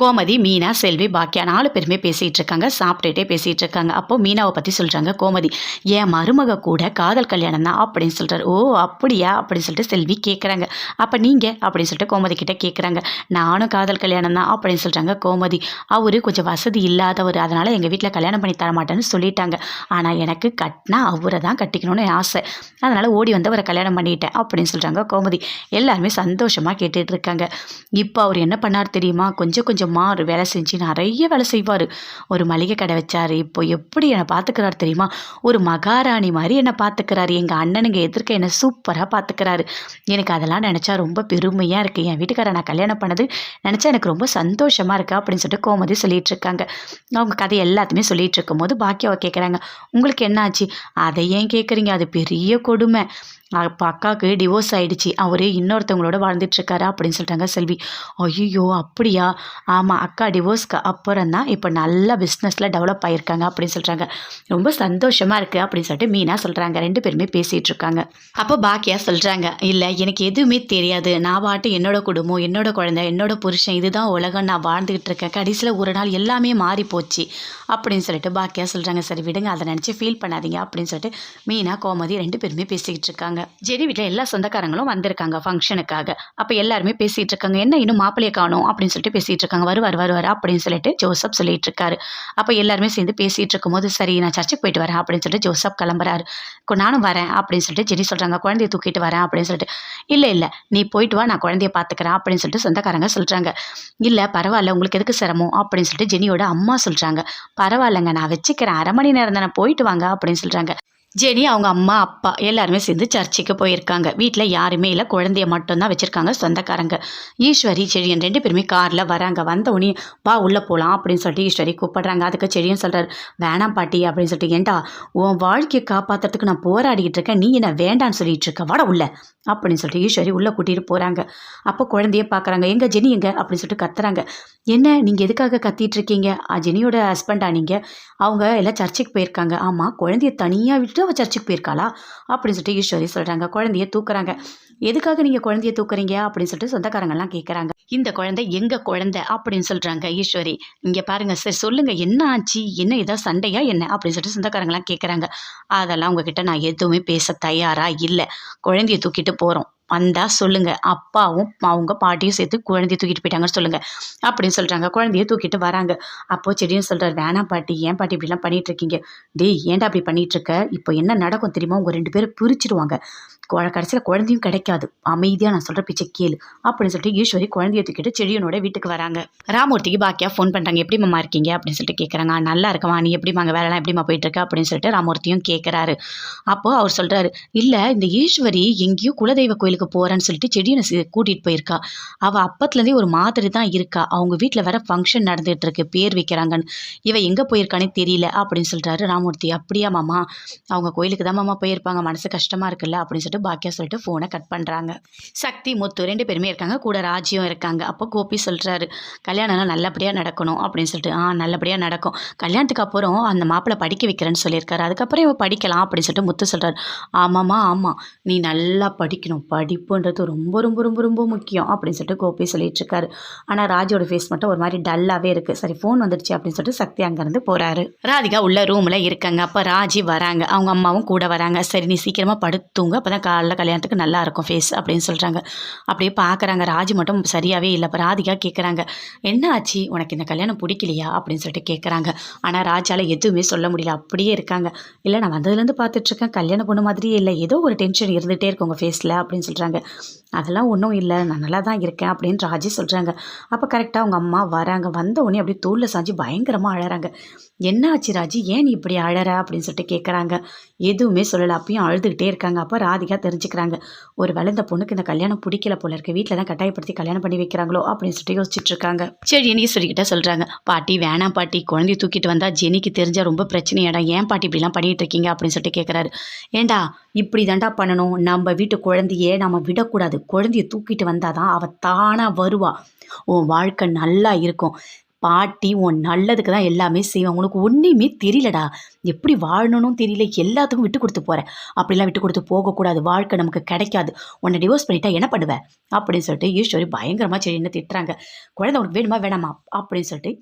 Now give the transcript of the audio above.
கோமதி மீனா செல்வி பாக்கியா நாலு பேருமே பேசிகிட்டு இருக்காங்க சாப்பிட்டுட்டே பேசிகிட்டு இருக்காங்க அப்போ மீனாவை பற்றி சொல்கிறாங்க கோமதி. என் மருமக கூட காதல் கல்யாணம் தான் அப்படின்னு சொல்கிறார் ஓ அப்படியா? அப்படின்னு சொல்லிட்டு செல்வி கேட்குறாங்க அப்போ நீங்கள் அப்படின்னு சொல்லிட்டு கோமதி கிட்டே கேட்குறாங்க நானும் காதல் கல்யாணம் தான் அப்படின்னு சொல்கிறாங்க கோமதி. அவர் கொஞ்சம் வசதி இல்லாதவர். அதனால் எங்கள் வீட்டில் கல்யாணம் பண்ணி தர மாட்டேன்னு சொல்லிட்டாங்க. ஆனால் எனக்கு கட்டினா அவரை தான் கட்டிக்கணும்னு ஆசை. அதனால் ஓடி வந்து அவரை கல்யாணம் பண்ணிட்டேன் அப்படின்னு சொல்கிறாங்க கோமதி. எல்லாருமே சந்தோஷமாக கேட்டுட்ருக்காங்க இப்போ அவர் என்ன பண்ணார் தெரியுமா? கொஞ்சம் கொஞ்சம் ஒரு வேலை செஞ்சு நிறைய வேலை செய்வார். ஒரு மளிகை கடை வச்சார். இப்போ எப்படி என்னை பார்த்துக்கிறார் தெரியுமா? ஒரு மகாராணி மாதிரி என்னை பார்த்துக்கிறாரு. எங்கள் அண்ணனுங்க எதிர்க்க என்னை சூப்பராக பார்த்துக்கிறாரு. எனக்கு அதெல்லாம் நினச்சா ரொம்ப பெருமையாக இருக்குது என் வீட்டுக்காரை நான் கல்யாணம் பண்ணது நினச்சா எனக்கு ரொம்ப சந்தோஷமாக இருக்குது அப்படின்னு சொல்லிட்டு கோமதி சொல்லிகிட்டு இருக்காங்க. அவங்க கதை எல்லாத்தையுமே சொல்லிகிட்டு இருக்கும்போது பாக்கியாவை கேட்குறாங்க உங்களுக்கு என்ன ஆச்சு அதை ஏன் கேட்குறீங்க அது பெரிய கொடுமை. அப்போ அக்காவுக்கு டிவோர்ஸ் ஆகிடுச்சு அவர் இன்னொருத்தவங்களோட வாழ்ந்துட்டுருக்காரு அப்படின்னு சொல்லிட்டாங்க செல்வி. ஐயோ அப்படியா? ஆமாம் அக்கா டிவோர்ஸ்க்கு அப்புறம் தான் இப்போ நல்லா பிஸ்னஸில் டெவலப் ஆகியிருக்காங்க அப்படின்னு சொல்கிறாங்க ரொம்ப சந்தோஷமாக இருக்குது அப்படின்னு சொல்லிட்டு மீனா சொல்கிறாங்க ரெண்டு பேருமே பேசிகிட்டு இருக்காங்க. அப்போ பாக்கியா சொல்கிறாங்க இல்லை எனக்கு எதுவுமே தெரியாது. நான் பாட்டு என்னோட குடும்பம் என்னோட குழந்தை என்னோட புருஷன் இதுதான் உலகம். நான் வாழ்ந்துக்கிட்டு இருக்கேன். கடைசியில் ஒரு நாள் எல்லாமே மாறி போச்சு அப்படின்னு சொல்லிட்டு பாக்கியா சொல்கிறாங்க சரி விடுங்க. அதை நினச்சி ஃபீல் பண்ணாதீங்க. அப்படின்னு சொல்லிட்டு மீனா கோமதி ரெண்டு பேருமே பேசிக்கிட்டு இருக்காங்க. ஜெனி வீட்டில் எல்லா சொந்தக்காரங்களும் வந்திருக்காங்க ஃபங்க்ஷனுக்காக அப்போ எல்லாருமே பேசிகிட்டு இருக்காங்க. என்ன இன்னும் மாப்பிள்ளையை காணும்? அப்படின்னு சொல்லிட்டு பேசிகிட்டு இருக்காங்க. வருவார் வருவார் அப்படின்னு சொல்லிட்டு ஜோசப் சொல்லிட்டு இருக்காரு. அப்போ எல்லாருமே சேர்ந்து பேசிகிட்டு இருக்கும்போது சரி நான் சர்ச்சுக்கு போயிட்டு வரேன் அப்படின்னு சொல்லிட்டு ஜோசப் கிளம்புறாரு. நானும் வரேன் அப்படின்னு சொல்லிட்டு ஜெனி சொல்கிறாங்க குழந்தைய தூக்கிட்டு வரேன் அப்படின்னு சொல்லிட்டு. இல்லை இல்லை நீ போயிட்டு வா நான் குழந்தைய பார்த்துக்கிறேன் அப்படின்னு சொல்லிட்டு சொந்தக்காரங்க சொல்கிறாங்க இல்லை பரவாயில்ல உங்களுக்கு எதுக்கு சிரமம்? அப்படின்னு சொல்லிட்டு ஜெனியோட அம்மா சொல்கிறாங்க பரவாயில்லங்க நான் வச்சுக்கிறேன். அரை மணி நேரம் தானே போயிட்டு வாங்க அப்படின்னு சொல்கிறாங்க ஜெனி அவங்க அம்மா அப்பா எல்லாருமே சேர்ந்து சர்ச்சுக்கு போயிருக்காங்க. வீட்டில் யாருமே இல்லை. குழந்தைய மட்டும்தான் வச்சுருக்காங்க சொந்தக்காரங்க. ஈஸ்வரி செழியன் ரெண்டு பேருமே காரில் வராங்க. வந்த உடனே வா உள்ளே போகலாம் அப்படின்னு சொல்லிட்டு ஈஸ்வரி கூப்பிடுறாங்க. அதுக்கு செழியன் சொல்கிறார் வேணாம் பாட்டி அப்படின்னு சொல்லிட்டு ஏன்டா உன் வாழ்க்கையை காப்பாற்றுறதுக்கு நான் போராடிக்கிட்டு இருக்கேன். நீ என்ன வேண்டான்னு சொல்லிட்டு இருக்க. வாட உள்ள அப்படின்னு சொல்லிட்டு ஈஸ்வரி உள்ளே கூட்டிகிட்டு போகிறாங்க அப்போ குழந்தைய பார்க்குறாங்க எங்கே ஜெனி எங்க? அப்படின்னு சொல்லிட்டு கத்துறாங்க. என்ன நீங்கள் எதுக்காக கத்திட்டு இருக்கீங்க? ஆ, ஜெனியோட ஹஸ்பண்டா நீங்கள் அவங்க எல்லாம் சர்ச்சுக்கு போயிருக்காங்க. ஆமாம் குழந்தைய தனியாக விட்டு அவள் சர்ச்சுக்கு போயிருக்காளா? அப்படின்னு சொல்லிட்டு ஈஸ்வரி சொல்கிறாங்க குழந்தைய தூக்குறாங்க. எதுக்காக நீங்கள் குழந்தைய தூக்குறீங்க? அப்படின்னு சொல்லிட்டு சொந்தக்காரங்கெல்லாம் கேட்குறாங்க இந்த குழந்தை எங்கள் குழந்தை? அப்படின்னு சொல்கிறாங்க ஈஸ்வரி. இங்கே பாருங்க சார் சொல்லுங்கள் என்ன ஆச்சு? என்ன ஏதாவது சண்டையா என்ன? அப்படின்னு சொல்லிட்டு சொந்தக்காரங்களாம் கேட்குறாங்க அதெல்லாம் உங்ககிட்ட நான் எதுவுமே பேச தயாராக இல்லை. குழந்தைய தூக்கிட்டு போகிறோம் வந்தால் சொல்லுங்கள் அப்பாவும் அவங்க பாட்டியும் சேர்த்து குழந்தைய தூக்கிட்டு போயிட்டாங்கன்னு சொல்லுங்கள் அப்படின்னு சொல்கிறாங்க குழந்தைய தூக்கிட்டு வராங்க. அப்போது செடின்னு சொல்கிறார் வேணாம் பாட்டி. ஏன் பாட்டி இப்படிலாம் பண்ணிகிட்டு இருக்கீங்க டேய் ஏன்டா அப்படி பண்ணிட்டு இருக்க இப்போ என்ன நடக்கும் தெரியுமா? உங்கள் ரெண்டு பேரும் பிரிச்சிடுவாங்க. கடைசியில் குழந்தையும் கிடைக்காது. அமைதியாக நான் சொல்கிற பிச்சை கேளு. அப்படின்னு சொல்லிட்டு ஈஸ்வரி குழந்தைய தூக்கிட்டு செடியனோட வீட்டுக்கு வராங்க. ராமூர்த்திக்கு பாக்கியாக ஃபோன் பண்ணுறாங்க எப்படி மாமா இருக்கீங்க? அப்படின்னு சொல்லிட்டு கேட்குறாங்க நல்லா இருக்கமா நீ எப்படிமா அங்கே வேலைலாம் எப்படிமா போயிட்டு இருக்க அப்படின்னு சொல்லிட்டு ராமூர்த்தியும் கேட்குறாரு அப்போது அவர் சொல்கிறாரு இல்லை இந்த ஈஸ்வரி எங்கேயும் குலதெய்வ கோயிலுக்கு போகிறேன்னு சொல்லிட்டு செடியை கூட்டிகிட்டு போயிருக்கா. அவள் அப்பத்துலேருந்தே ஒரு மாதிரி தான் இருக்கா. அவங்க வீட்டில் வேற ஃபங்க்ஷன் நடந்துகிட்டு இருக்கு பேர் வைக்கிறாங்கன்னு. இவன் எங்கே போயிருக்கானே தெரியல அப்படின்னு சொல்கிறாரு ராமூர்த்தி. அப்படியா மாமா அவங்க கோயிலுக்கு தான் மாமா போயிருப்பாங்க. மனசு கஷ்டமாக இருக்குல்ல அப்படின்னு சொல்லிட்டு பாக்கியா சொல்லிட்டு ஃபோனை கட் பண்ணுறாங்க சக்தி முத்து ரெண்டு பேருமே இருக்காங்க. கூட ராஜ்யம் இருக்காங்க. அப்போ கோபி சொல்கிறாரு கல்யாணம்லாம் நல்லபடியாக நடக்கணும் அப்படின்னு சொல்லிட்டு. ஆ நல்லபடியாக நடக்கும். கல்யாணத்துக்கு அப்புறம் அந்த மாப்பிள்ளை படிக்க வைக்கிறேன்னு சொல்லியிருக்காரு. அதுக்கப்புறம் இவன் படிக்கலாம் அப்படின்னு சொல்லிட்டு முத்து சொல்கிறாரு ஆமாம்மா ஆமாம் நீ நல்லா படிக்கணும் படி. நடிப்புன்றது ரொம்ப ரொம்ப ரொம்ப ரொம்ப முக்கியம் அப்படின்னு சொல்லிட்டு கோபி சொல்லிட்டு இருக்காரு ஆனால் ராஜோட ஃபேஸ் மட்டும் ஒரு மாதிரி டல்லாகவே இருக்குது சரி ஃபோன் வந்துடுச்சு அப்படின்னு சொல்லிட்டு சக்தி அங்கேருந்து போகிறாரு ராதிகா உள்ள ரூமில் இருக்காங்க. அப்போ ராஜி வராங்க. அவங்க அம்மாவும் கூட வராங்க. சரி நீ சீக்கிரமாக படுத்துங்க அப்போ தான் காலைல கல்யாணத்துக்கு நல்லா இருக்கும் ஃபேஸ் அப்படின்னு சொல்கிறாங்க அப்படியே பார்க்குறாங்க ராஜி மட்டும் சரியாகவே இல்லை. இப்போ ராதிகா கேட்குறாங்க என்ன ஆச்சு? உனக்கு இந்த கல்யாணம் பிடிக்கலையா? அப்படின்னு சொல்லிட்டு கேட்குறாங்க ஆனால் ராஜால எதுவுமே சொல்ல முடியல. அப்படியே இருக்காங்க. இல்லை நான் வந்ததுலேருந்து பார்த்துட்ருக்கேன் கல்யாணம் பொண்ணு மாதிரியே இல்லை. ஏதோ ஒரு டென்ஷன் இருந்துகிட்டே இருக்கு உங்கள் ஃபேஸில் அப்படின்னு சொல்லிட்டு சொல்கிறாங்க அதெல்லாம் ஒன்றும் இல்லை. நான் நல்லா தான் இருக்கேன் அப்படின்னு ராஜி சொல்கிறாங்க அப்போ கரெக்டாக அவங்க அம்மா வராங்க. வந்த உடனே அப்படியே தோளில் சாஞ்சு பயங்கரமாக அழறாங்க. என்ன ஆச்சு ராஜி? ஏன் நீ இப்படி அழற? அப்படின்னு சொல்லிட்டு கேட்குறாங்க எதுவுமே சொல்லலை. அப்பயும் அழுதுகிட்டே இருக்காங்க. அப்போ ராதிகா தெரிஞ்சுக்கிறாங்க ஒரு வேளை இந்த பொண்ணுக்கு இந்த கல்யாணம் பிடிக்கல போல இருக்கு. வீட்டில் தான் கட்டாயப்படுத்தி கல்யாணம் பண்ணி வைக்கிறாங்களோ அப்படின்னு சொல்லிட்டு யோசிச்சுட்டு இருக்காங்க. சரி ஈஸ்வரி சொல்லிக்கிட்டே சொல்கிறாங்க பாட்டி வேணாம் பாட்டி. குழந்தைய தூக்கிட்டு வந்தால் ஜெனிக்கு தெரிஞ்சால் ரொம்ப பிரச்சனையாடா. ஏன் பாட்டி இப்படிலாம் பண்ணிகிட்டு இருக்கீங்க? அப்படின்னு சொல்லிட்டு கேட்குறாரு ஏண்டா இப்படி தாண்டா பண்ணணும். நம்ம வீட்டு குழந்தையே நம்ம விடக்கூடாது. குழந்தைய தூக்கிட்டு வந்தால் தான் அவள் தானாக வருவா. உன் வாழ்க்கை நல்லா இருக்கும். பாட்டி உன் நல்லதுக்கு தான் எல்லாமே செய்வேன். உனக்கு ஒன்றுமே தெரியலடா. எப்படி வாழணும்னு தெரியல. எல்லாத்துக்கும் விட்டு கொடுத்து போகிறேன் அப்படிலாம் விட்டு கொடுத்து போகக்கூடாது. வாழ்க்கை நமக்கு கிடைக்காது. உன்னை டிவோர்ஸ் பண்ணிட்டா என்ன பண்ணுவேன் அப்படின்னு சொல்லிட்டு ஈஸ்வரி பயங்கரமாக சரின்னு திட்டுறாங்க. குழந்தை உனக்கு வேணுமா? வேணாமா? அப்படின்னு சொல்லிட்டு